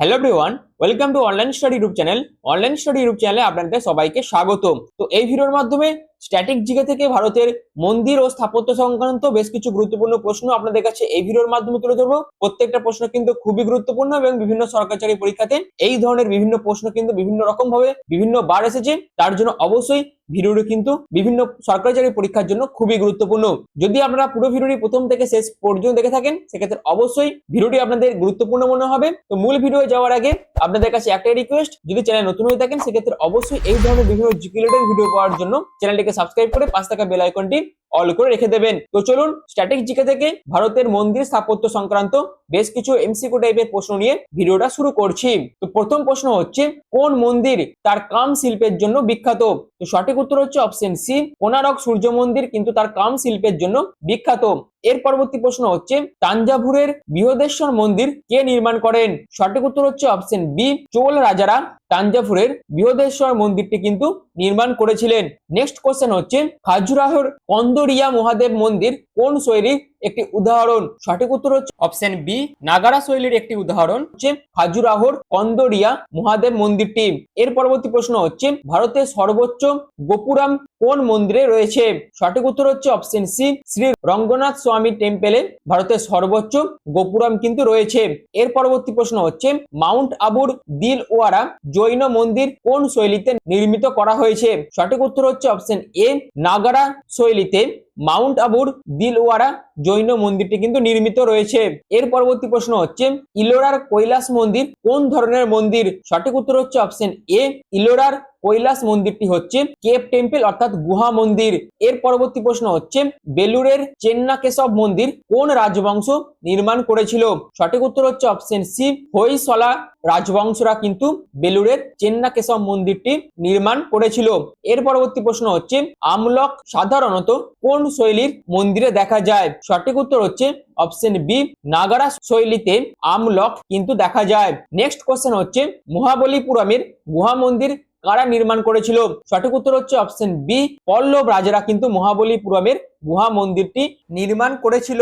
Hello everyone welcome to online study YouTube channel online study YouTube চ্যানেলে আপনাদের সবাইকে স্বাগতম। তো এই ভিডিওর মাধ্যমে স্ট্যাটিক জিকে থেকে ভারতের মন্দির ও স্থাপত্য সংক্রান্ত বেশ কিছু গুরুত্বপূর্ণ প্রশ্ন আপনাদের কাছে এই ভিডিওর মাধ্যমে তুলে ধরবো। প্রত্যেকটা প্রশ্ন কিন্তু খুবই গুরুত্বপূর্ণ এবং বিভিন্ন সরকারি পরীক্ষাতে এই ধরনের বিভিন্ন প্রশ্ন কিন্তু বিভিন্ন রকম ভাবে বিভিন্ন বার এসেছে। তার জন্য অবশ্যই ভিডিওটি কিন্তু বিভিন্ন সরকারি পরীক্ষার জন্য খুবই গুরুত্বপূর্ণ। যদি আপনারা পুরো ভিডিওটি প্রথম থেকে শেষ পর্যন্ত দেখে থাকেন, সেক্ষেত্রে অবশ্যই ভিডিওটি আপনাদের গুরুত্বপূর্ণ মনে হবে। তো মূল ভিডিও যাওয়ার আগে আপনাদের কাছে একটাই রিকোয়েস্ট যদি চ্যানেল নতুন হয়ে থাকেন, সেক্ষেত্রে অবশ্যই এই ধরনের বিভিন্ন জিকিলেটের ভিডিও পাওয়ার জন্য চ্যানেলটিকে সাবস্ক্রাইব করে পাঁচ টাকা বেল আইকনটি অল করে রেখে দেবেন। তো চলুন স্ট্যাটিক জিকে থেকে ভারতের মন্দির স্থাপত্য সংক্রান্ত বেশ কিছু এমসিকিউ টাইপের প্রশ্ন নিয়ে ভিডিওটা শুরু করছি। তো প্রথম প্রশ্ন হচ্ছে, কোন মন্দির তার কাম শিল্পের জন্য বিখ্যাত? তো সঠিক উত্তর হচ্ছে অপশন সি কোনারক সূর্য মন্দির, কিন্তু তার কাম শিল্পের জন্য বিখ্যাত। এর পরবর্তী প্রশ্ন হচ্ছে, তাঞ্জাভুরের বৃহদেশ্বর মন্দির কে নির্মাণ করেন? সঠিক উত্তর হচ্ছে অপশন বি চোল রাজারা। তাঞ্জাভুরের বৃহদেশ্বর মন্দিরটি কিন্তু নির্মাণ করেছিলেন। নেক্সট কোশ্চেন হচ্ছে, খাজুরাহর কন্দরিয়া মহাদেব মন্দির কোন শৈলীর একটি উদাহরণ? সঠিক উত্তর হচ্ছে অপশন বি নাগারা শৈলীর একটি উদাহরণ হচ্ছে খাজুরাহর কন্দরিয়া মহাদেব মন্দিরটি। এর পরবর্তী প্রশ্ন হচ্ছে, ভারতের সর্বোচ্চ গোপুরাম কোন মন্দিরে রয়েছে? সঠিক উত্তর হচ্ছে অপশন সি শ্রী রঙ্গনাথ স্বামী টেম্পেলে ভারতের সর্বোচ্চ গোপুরাম কিন্তু রয়েছে। এর পরবর্তী প্রশ্ন হচ্ছে, মাউন্ট আবুর দিল ওয়ারা জৈন মন্দির কোন শৈলীতে নির্মিত করা হয়েছে? সঠিক উত্তর হচ্ছে অপশন এ নাগারা শৈলীতে। মাউন্ট আবুর দিলওয়ারা জৈন মন্দিরটি কিন্তু নির্মিত রয়েছে। এর পরবর্তী প্রশ্ন হচ্ছে, ইলোরার কৈলাস মন্দির কোন ধরনের মন্দির? সঠিক উত্তর হচ্ছে অপশন এ ইলোরার কৈলাস মন্দিরটি হচ্ছে কেপ টেম্পল অর্থাৎ গুহা মন্দির। এর পরবর্তী প্রশ্ন হচ্ছে বেলুরের চেন্নাকেশব মন্দির কোন রাজবংশ নির্মাণ করেছিল? সঠিক উত্তর হচ্ছে অপশন সি, হৈসলা। রাজবংশরা কিন্তু বেলুরের চেন্নাকেশব মন্দিরটি নির্মাণ করেছিল। এর পরবর্তী প্রশ্ন হচ্ছে, আমলক সাধারণত কোন শৈলীর মন্দিরে দেখা যায়? সঠিক উত্তর হচ্ছে অপশন বি, নাগারা শৈলীতে আমলক কিন্তু দেখা যায়। নেক্সট কোশ্চেন হচ্ছে, মহাবলীপুরমের গুহা মন্দির কারা নির্মাণ করেছিল? সঠিক উত্তর হচ্ছে অপশন বি পল্লব রাজারা কিন্তু মহাবলীপুরমের গুহা মন্দিরটি নির্মাণ করেছিল।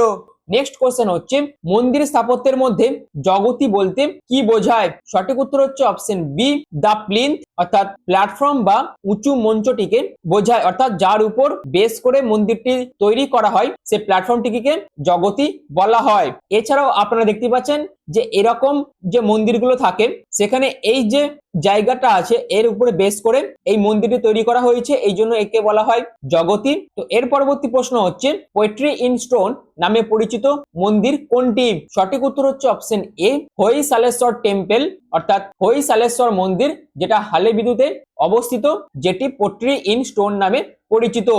নেক্সট কোশ্চেন হচ্ছে, মন্দির স্থাপত্যের মধ্যে জগতি বলতে কি বোঝায়? সঠিক উত্তর হচ্ছে অপশন বি দা প্লিন্থ, অর্থাৎ প্ল্যাটফর্ম বা উঁচু মঞ্চটিকে বোঝায়। অর্থাৎ যার উপর বেস করে মন্দিরটি তৈরি করা হয়, সে প্ল্যাটফর্মটিকে জগতি বলা হয়। এছাড়াও আপনারা দেখতে পাচ্ছেন যে এরকম যে মন্দিরগুলো থাকে, সেখানে এই যে জায়গাটা আছে এর উপরে বেস করে এই মন্দিরটি তৈরি করা হয়েছে। এই জন্য একে বলা হয় জগতী তো এর পরবর্তী প্রশ্ন হচ্ছে পোয়েট্রি ইন স্টোন নামে পরিচিত মন্দির কোনটি? সঠিক উত্তর হচ্ছে অপশন এ হই সালেশ্বর টেম্পল অর্থাৎ হই সালেশ্বর মন্দির, যেটা হালে বিদ্যুতে অবস্থিত, যেটি পোট্রি ইন স্টোন নামে পরিচিত।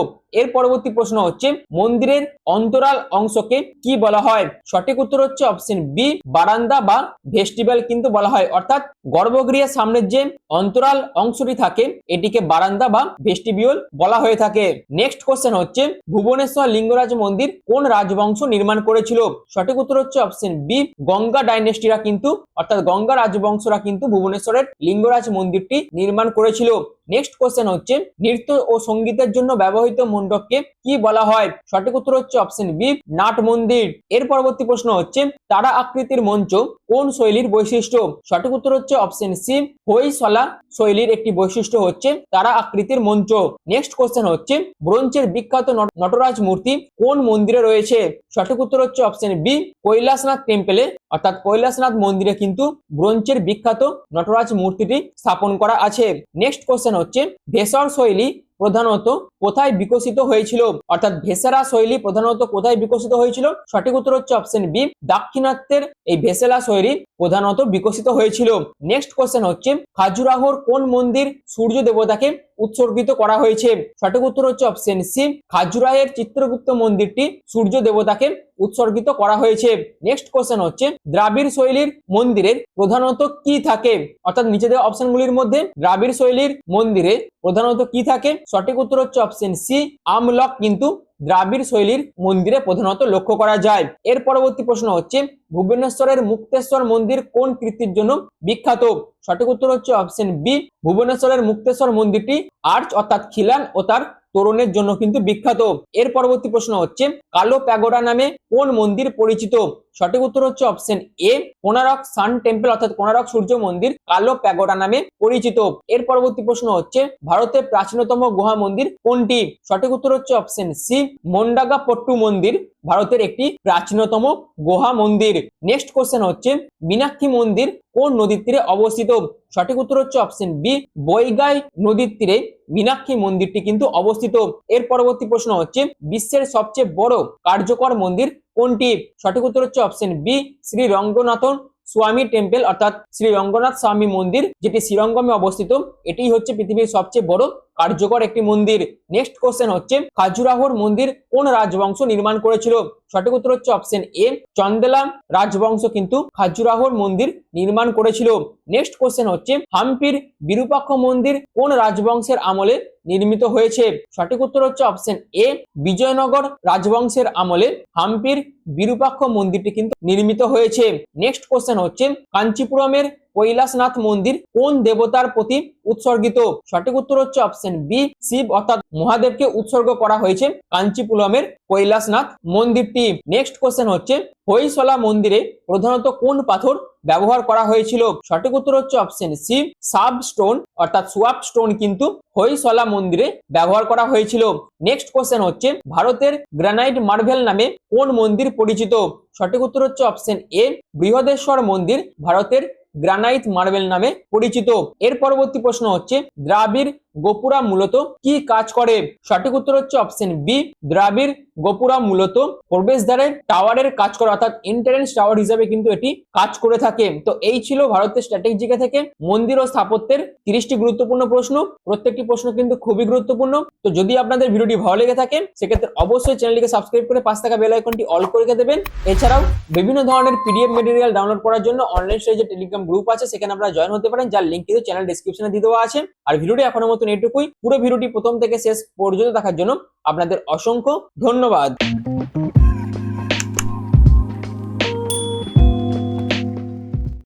এর পরবর্তী প্রশ্ন হচ্ছে, মন্দিরের অন্তরাল অংশকে কি বলা হয়? সঠিক উত্তর হচ্ছে অপশন বি বারান্দা বা ভেস্টিভ্যাল কিন্তু বলা হয়। অর্থাৎ গর্ভগৃহের সামনের যে অন্তরাল অংশটি থাকে, এটিকে বারান্দা বা ভেস্টিবিউল বলা হয়ে থাকে। নেক্সট কোশ্চেন হচ্ছে, ভুবনেশ্বর লিঙ্গরাজ মন্দির কোন রাজবংশ নির্মাণ করেছিল? সঠিক উত্তর হচ্ছে অপশন বি গঙ্গা ডাইনেস্টিরা কিন্তু, অর্থাৎ গঙ্গা রাজবংশরা কিন্তু ভুবনেশ্বরের লিঙ্গরাজ মন্দিরটি নির্মাণ করেছিল। নেক্সট কোশ্চেন হচ্ছে, নৃত্য ও সঙ্গীতের জন্য ব্যবহৃত মণ্ডপকে কি বলা হয়? সঠিক উত্তর হচ্ছে অপশন বি নাট মন্দির। এর পরবর্তী প্রশ্ন হচ্ছে, তারা আকৃতির মঞ্চ কোন শৈলীর বৈশিষ্ট্য? সঠিক উত্তর হচ্ছে অপশন সি হৈসলা শৈলীর একটি বৈশিষ্ট্য হচ্ছে তারা আকৃতির মঞ্চ। নেক্সট কোশ্চেন হচ্ছে, ব্রোঞ্জের বিখ্যাত নট- নটরাজ মূর্তি কোন মন্দিরে রয়েছে? সঠিক উত্তর হচ্ছে অপশন বি কৈলাসনাথ টেম্পলে অর্থাৎ কৈলাসনাথ মন্দিরে কিন্তু ব্রোঞ্জের বিখ্যাত নটরাজ মূর্তিটি স্থাপন করা আছে। নেক্সট কোশ্চেন হচ্ছে ভেসর শৈলী প্রধানত কোথায় বিকশিত হয়েছিল? অর্থাৎ ভেসেরা শৈলী প্রধানত কোথায় বিকশিত হয়েছিল? সঠিক উত্তর হচ্ছে অপশন বি দাক্ষিণাত্যের এই ভেসেলা শৈলী প্রধানত বিকশিত হয়েছিল। নেক্সট কোশ্চেন হচ্ছে, খাজুরাহোর কোন মন্দির সূর্য দেবতাকে উৎসর্গিত করা হয়েছে। সঠিক উত্তর হচ্ছে অপশন সি খাজুরাহের চিত্রগুপ্ত মন্দিরটি সূর্য দেবতাকে উৎসর্গিত করা হয়েছে। নেক্সট কোশ্চেন হচ্ছে, দ্রাবিড় শৈলীর মন্দিরের প্রধানত কি থাকে? অর্থাৎ নিচে দেওয়া অপশনগুলির মধ্যে দ্রাবিড় শৈলীর মন্দিরে প্রধানত কি থাকে? সঠিক উত্তর হচ্ছে অপশন সি আমলক কিন্তু দ্রাবিড় শৈলীর মন্দিরে প্রধানত লক্ষ্য করা যায়। এর পরবর্তী প্রশ্ন হচ্ছে, ভুবনেশ্বরের মুক্তেশ্বর মন্দির কোন কৃতির জন্য বিখ্যাত? সঠিক উত্তর হচ্ছে অপশন বি ভুবনেশ্বরের মুক্তেশ্বর মন্দিরটি আর্চ অর্থাৎ খিলান ও তার তোরণের জন্য কিন্তু বিখ্যাত। এর পরবর্তী প্রশ্ন হচ্ছে, কালো প্যাগোডা নামে কোন মন্দির পরিচিত? সঠিক উত্তর হচ্ছে option A Konark sun temple অর্থাৎ কোনারক সূর্য মন্দির, কালো প্যাগোডা নামে পরিচিত। এর পরবর্তী প্রশ্ন হচ্ছে ভারতের প্রাচীনতম গুহা মন্দির কোনটি? সঠিক উত্তর হচ্ছে অপশন সি মন্ডাগা পট্টু মন্দির, ভারতের একটি প্রাচীনতম গুহা মন্দির। নেক্সট কোশ্চেন হচ্ছে, মীনাক্ষী মন্দির কোন নদীর তীরে অবস্থিত? সঠিক উত্তর হচ্ছে অপশন বি বৈগাই নদীর তীরে মীনাক্ষী মন্দিরটি কিন্তু অবস্থিত। এর পরবর্তী প্রশ্ন হচ্ছে, বিশ্বের সবচেয়ে বড় কার্যকর মন্দির কোনটি সঠিক উত্তর হচ্ছে অপশন বি শ্রী রঙ্গনাথন স্বামী টেম্পল অর্থাৎ শ্রী রঙ্গনাথ স্বামী মন্দির, যেটি শ্রীরঙ্গমে অবস্থিত। এটি হচ্ছে পৃথিবীর সবচেয়ে বড় কার্যকর একটি মন্দির। নেক্সট কোশ্চেন হচ্ছে, খাজুরাহোর মন্দির কোন রাজবংশ নির্মাণ করেছিল? সঠিক উত্তর হচ্ছে অপশন এ চন্দেলা রাজবংশ কিন্তু খাজুরাহোর মন্দির নির্মাণ করেছিল। নেক্সট কোশ্চেন হচ্ছে, হাম্পির বিরূপাক্ষ মন্দির কোন রাজবংশের আমলে নির্মিত হয়েছে। সঠিক উত্তর হচ্ছে অপশন এ বিজয়নগর রাজবংশের আমলে হাম্পির বিরূপাক্ষ মন্দিরটি কিন্তু নির্মিত হয়েছে। নেক্সট কোশ্চেন হচ্ছে, কাঞ্চিপুরমের কৈলাসনাথ মন্দির কোন দেবতার প্রতি উৎসর্গিত? সঠিক উত্তর হচ্ছে অপশন বি শিব, অর্থাৎ মহাদেবকে উৎসর্গ করা হয়েছে কাঞ্চিপুরমের কৈলাসনাথ মন্দিরটি। নেক্সট কোশ্চেন হচ্ছে হইসলা মন্দিরে প্রধানত কোন পাথর ব্যবহার করা হয়েছিল? সঠিক উত্তর হচ্ছে অপশন সি সাব স্টোন, অর্থাৎ সোয়াপ স্টোন কিন্তু হইসলা মন্দিরে ব্যবহার করা হয়েছিল। নেক্সট কোশ্চেন হচ্ছে, ভারতের গ্রানাইট মার্ভেল নামে কোন মন্দির পরিচিত? সঠিক উত্তর হচ্ছে অপশন এ বৃহদেশ্বর মন্দির, ভারতের গ্রানাইট মার্বেল নামে পরিচিত। এর পরবর্তী প্রশ্ন হচ্ছে দ্রাবিড় গোপুরা মূলত কি কাজ করে? সঠিক উত্তর হচ্ছে অপশন বি দ্রাবিড় গোপুরা মূলত প্রবেশদ্বারের টাওয়ারের কাজ করে, অর্থাৎ এন্ট্রান্স টাওয়ার হিসাবে কিন্তু এটি কাজ করে থাকে। তো এই ছিল ভারতের স্ট্র্যাটেজিকা থেকে মন্দির ও স্থাপত্যের তিরিশটি গুরুত্বপূর্ণ প্রশ্ন। প্রত্যেকটি প্রশ্ন কিন্তু খুবই গুরুত্বপূর্ণ। তো যদি আপনাদের ভিডিওটি ভালো লেগে থাকে, সেক্ষেত্রে অবশ্যই চ্যানেলটিকে সাবস্ক্রাইব করে পাঁচ টাকা বেল আইকনটি অল করে দেবেন। এছাড়াও বিভিন্ন ধরনের পিডিএফ মেটেরিয়াল ডাউনলোড করার জন্য অনলাইন স্টেজে টেলিগ্রাম গ্রুপ আছে, সেখানে আপনারা জয়েন হতে পারেন। যার লিঙ্ক কিন্তু চ্যানেল ডিসক্রিপশনে দিয়ে দেওয়া আছে। আর ভিডিওটি এখনও মতন এটুকুই পুরো ভিডিওটি প্রথম থেকে শেষ পর্যন্ত দেখার জন্য আপনাদের অসংখ্য ধন্যবাদ।